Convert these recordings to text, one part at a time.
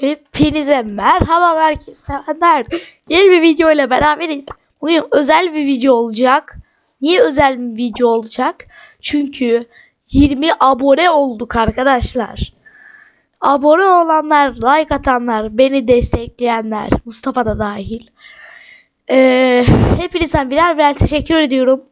Hepinize merhaba herkes sevenler. Yeni bir video ile beraberiz. Bugün özel bir video olacak. Niye özel bir video olacak? Çünkü 20 abone olduk arkadaşlar. Abone olanlar, like atanlar, beni destekleyenler, Mustafa da dahil. Ee, hepinizden birer birer teşekkür ediyorum.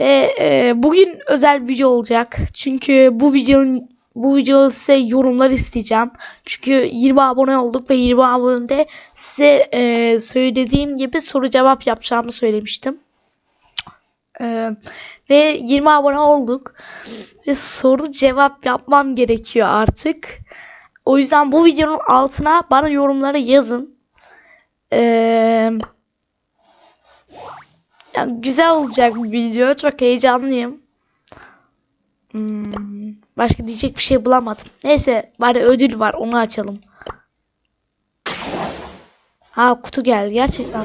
Ve e, bugün özel bir video olacak. Çünkü bu videonun bu videoda size yorumlar isteyeceğim. Çünkü 20 abone olduk ve 20 abonede size e, söylediğim gibi soru cevap yapacağımı söylemiştim. E, ve 20 abone olduk. Ve soru cevap yapmam gerekiyor artık. O yüzden bu videonun altına bana yorumları yazın. Eee yani güzel olacak bir video. Çok heyecanlıyım. Hmm, başka diyecek bir şey bulamadım. Neyse bari ödül var onu açalım. Ha kutu geldi gerçekten?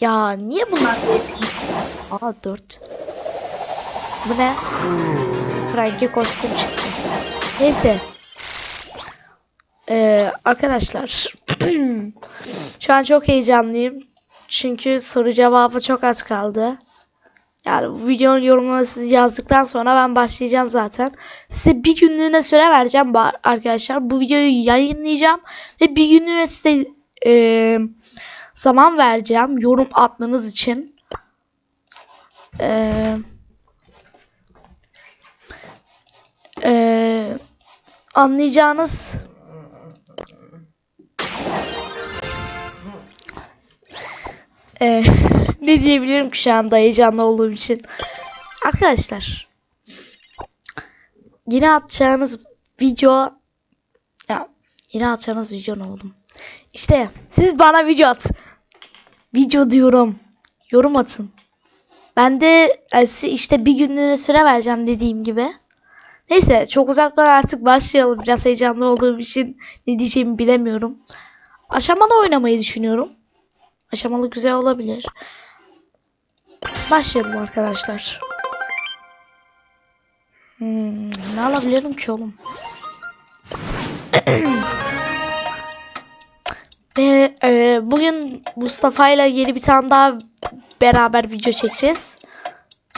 Ya niye bunlar Aa 4. Bu ne? Frankie kostüm çıktı. Neyse. Ee, arkadaşlar. Şu an çok heyecanlıyım. Çünkü soru cevabı çok az kaldı. Yani videonun yorumunu siz yazdıktan sonra ben başlayacağım zaten. Size bir günlüğüne süre vereceğim arkadaşlar. Bu videoyu yayınlayacağım. Ve bir günlüğüne size e, zaman vereceğim. Yorum atmanız için. E, e, anlayacağınız Ee, ne diyebilirim ki şu anda heyecanlı olduğum için. Arkadaşlar. Yine atacağınız video ya yine atacağınız video ne oğlum? İşte siz bana video at. Video diyorum. Yorum atın. Ben de e, işte bir günlüğüne süre vereceğim dediğim gibi. Neyse çok uzatmadan artık başlayalım. Biraz heyecanlı olduğum için ne diyeceğimi bilemiyorum. Aşamalı oynamayı düşünüyorum. Aşamalı güzel olabilir. Başlayalım arkadaşlar. Hmm, ne alabilirim ki oğlum? Ve e, bugün Mustafa ile yeni bir tane daha beraber video çekeceğiz.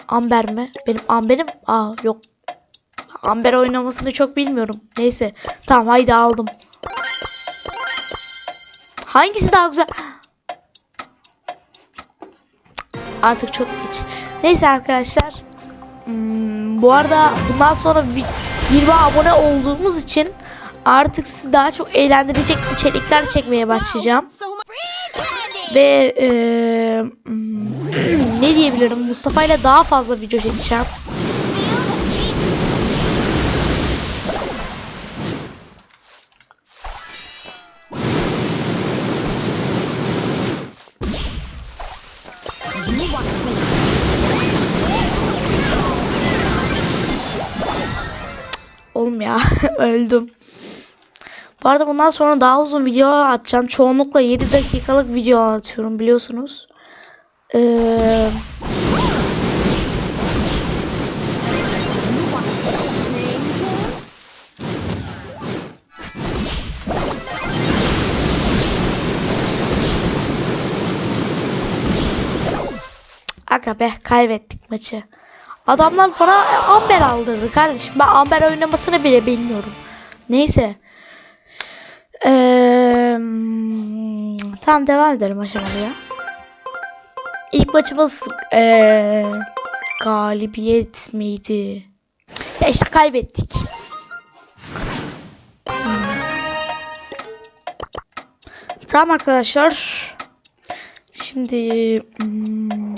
Amber mi? Benim Amber'im? Aa yok. Amber oynamasını çok bilmiyorum. Neyse. Tamam haydi aldım. Hangisi daha güzel? Artık çok geç. Neyse arkadaşlar. Hmm, bu arada bundan sonra vi- 20 abone olduğumuz için artık sizi daha çok eğlendirecek içerikler çekmeye başlayacağım. Ve hmm, ne diyebilirim? Mustafa ile daha fazla video çekeceğim. Oğlum ya öldüm. Bu arada bundan sonra daha uzun videolar atacağım. Çoğunlukla 7 dakikalık video atıyorum biliyorsunuz. Ee, Aga be kaybettik maçı. Adamlar bana Amber aldırdı kardeşim. Ben Amber oynamasını bile bilmiyorum. Neyse. Ee, tamam devam edelim aşamalıya. İlk maçımız ee, galibiyet miydi? Ya işte kaybettik. Hmm. Tamam arkadaşlar. Şimdi hmm,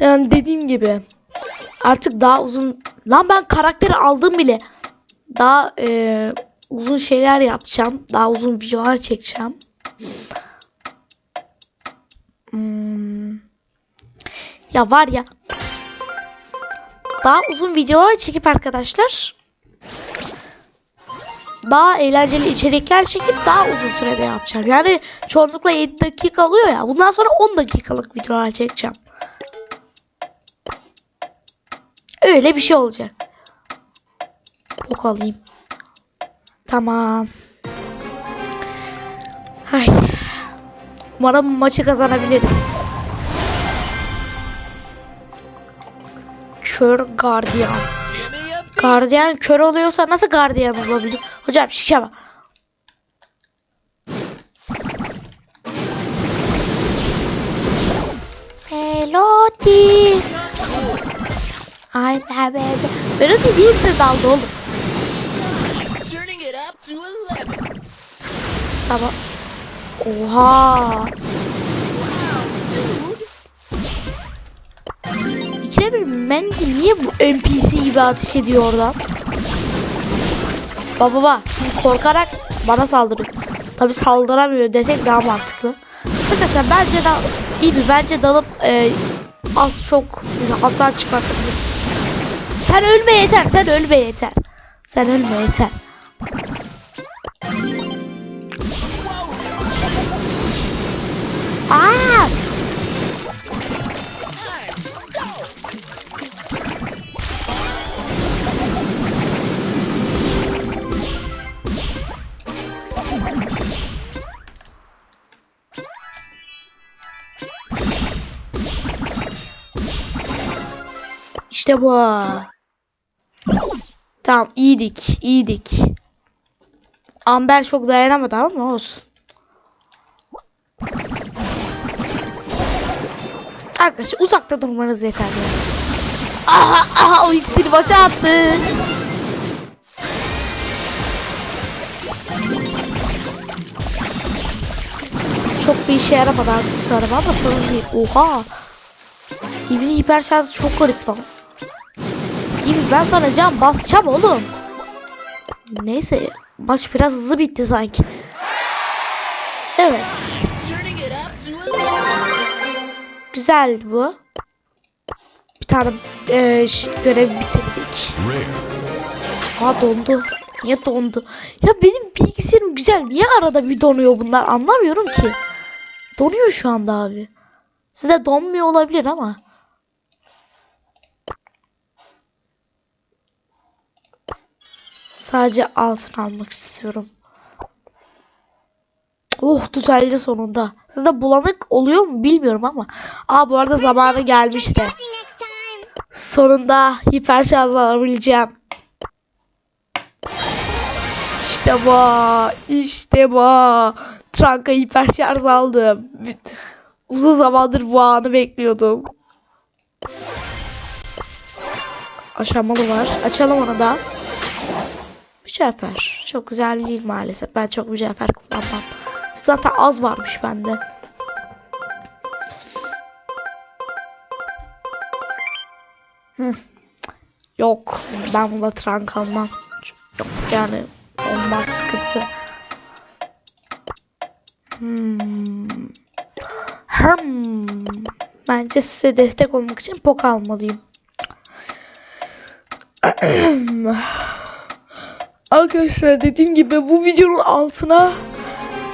yani dediğim gibi artık daha uzun lan ben karakteri aldım bile daha e, uzun şeyler yapacağım daha uzun videolar çekeceğim Hmm. ya var ya daha uzun videolar çekip arkadaşlar daha eğlenceli içerikler çekip daha uzun sürede yapacağım. Yani çoğunlukla 7 dakika alıyor ya. Bundan sonra 10 dakikalık videolar çekeceğim. Öyle bir şey olacak. Ok alayım. Tamam. Ay. Umarım maçı kazanabiliriz. Kör gardiyan. Gardiyan kör oluyorsa nasıl gardiyan olabilir? Hocam şişe bak. Melody. Ay be be be. Melody değil misin daldı oğlum? Turning it up to 11. Tamam. Oha. İkide bir Mandy niye bu NPC gibi ateş ediyor oradan? Baba baba şimdi korkarak bana saldırıyor. Tabi saldıramıyor desek daha mantıklı. Arkadaşlar bence de iyi bir bence dalıp e, az çok bize hasar çıkartabiliriz. Sen ölme yeter sen ölme yeter. Sen ölme yeter. İşte bu. Tamam iyiydik, iyiydik. Amber çok dayanamadı ama olsun. Arkadaşlar uzakta durmanız yeterli. Aha aha o ikisini başa attı. Çok bir işe yaramadı aksesuarım ama sorun değil. Oha. İbni hiper şarjı çok garip lan. Ben sana can basacağım oğlum. Neyse maç biraz hızlı bitti sanki. Evet. Turning it up to 11. Güzel bu. Bir tane e, görev bitirdik. Aa dondu. Niye dondu? Ya benim bilgisayarım güzel. Niye arada bir donuyor bunlar? Anlamıyorum ki. Donuyor şu anda abi. Size donmuyor olabilir ama. Sadece altın almak istiyorum. Oh düzeldi sonunda. Sizde bulanık oluyor mu bilmiyorum ama. Aa bu arada zamanı gelmişti. Sonunda hiper şarj alabileceğim. İşte bu. İşte bu. Tranka hiper şarj aldım. Uzun zamandır bu anı bekliyordum. Aşamalı var. Açalım onu da. Mücevher. Çok güzel değil maalesef. Ben çok mücevher kullanmam. Zaten az varmış bende. Yok. Ben buna trank almam. Yok yani olmaz sıkıntı. Hmm. Hmm. Bence size destek olmak için pok almalıyım. Arkadaşlar dediğim gibi bu videonun altına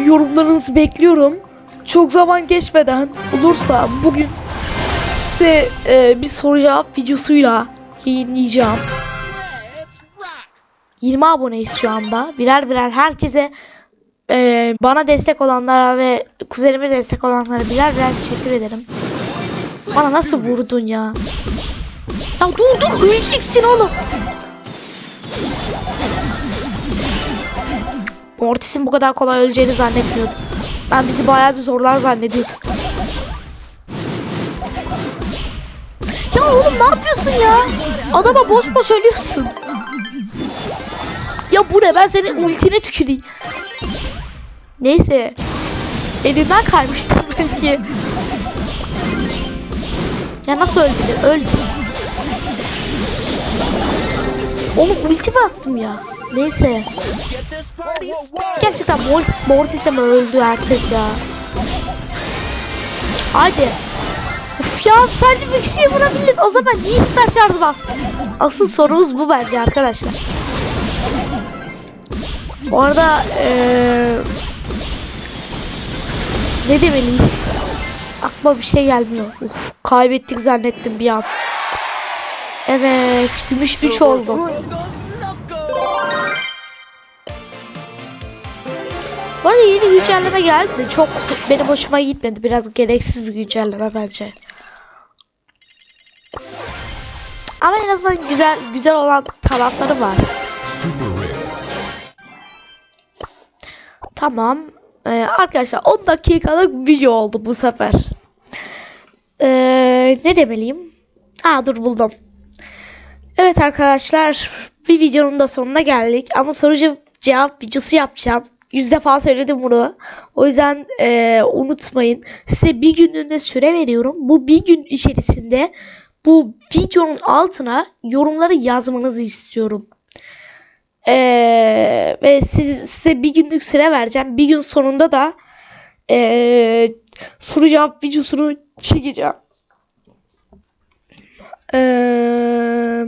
yorumlarınızı bekliyorum. Çok zaman geçmeden olursa bugün size e, bir soru cevap videosuyla yayınlayacağım. Let's rock. 20 aboneyiz şu anda. Birer birer herkese e, bana destek olanlara ve kuzenime destek olanlara birer birer teşekkür ederim. Bana nasıl vurdun ya? Ya dur dur öleceksin oğlum. Mortis'in bu kadar kolay öleceğini zannetmiyordum. Ben bizi bayağı bir zorlar zannediyordum. Ya oğlum ne yapıyorsun ya? Adama boş boş ölüyorsun. Ya bu ne? Ben senin ultine tüküreyim. Neyse. Elinden kaymıştır belki. Ya nasıl öldü? Ölsün. Oğlum ulti bastım ya. Neyse. Gerçekten Mort Mortis'e öldü herkes ya? Hadi. Of ya sadece bir kişiye vurabilir. O zaman niye hiper şarjı bastın? Asıl sorumuz bu bence arkadaşlar. Bu arada eee ne demeliyim? Aklıma bir şey gelmiyor. Uf, kaybettik zannettim bir an. Evet, gümüş 3 oldu. Bu arada yeni güncelleme geldi de çok benim hoşuma gitmedi. Biraz gereksiz bir güncelleme bence. Ama en azından güzel güzel olan tarafları var. Tamam. Ee, arkadaşlar 10 dakikalık video oldu bu sefer. Ee, ne demeliyim? Aa dur buldum. Evet arkadaşlar bir videonun da sonuna geldik. Ama soru cevap videosu yapacağım. Yüz defa söyledim bunu. O yüzden ee, unutmayın. Size bir günlüğüne süre veriyorum. Bu bir gün içerisinde bu videonun altına yorumları yazmanızı istiyorum. Ee, ve siz, size bir günlük süre vereceğim. Bir gün sonunda da ee, soru cevap videosunu çekeceğim. Ee,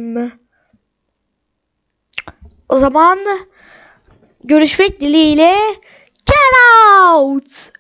o zaman görüşmek dileğiyle get out.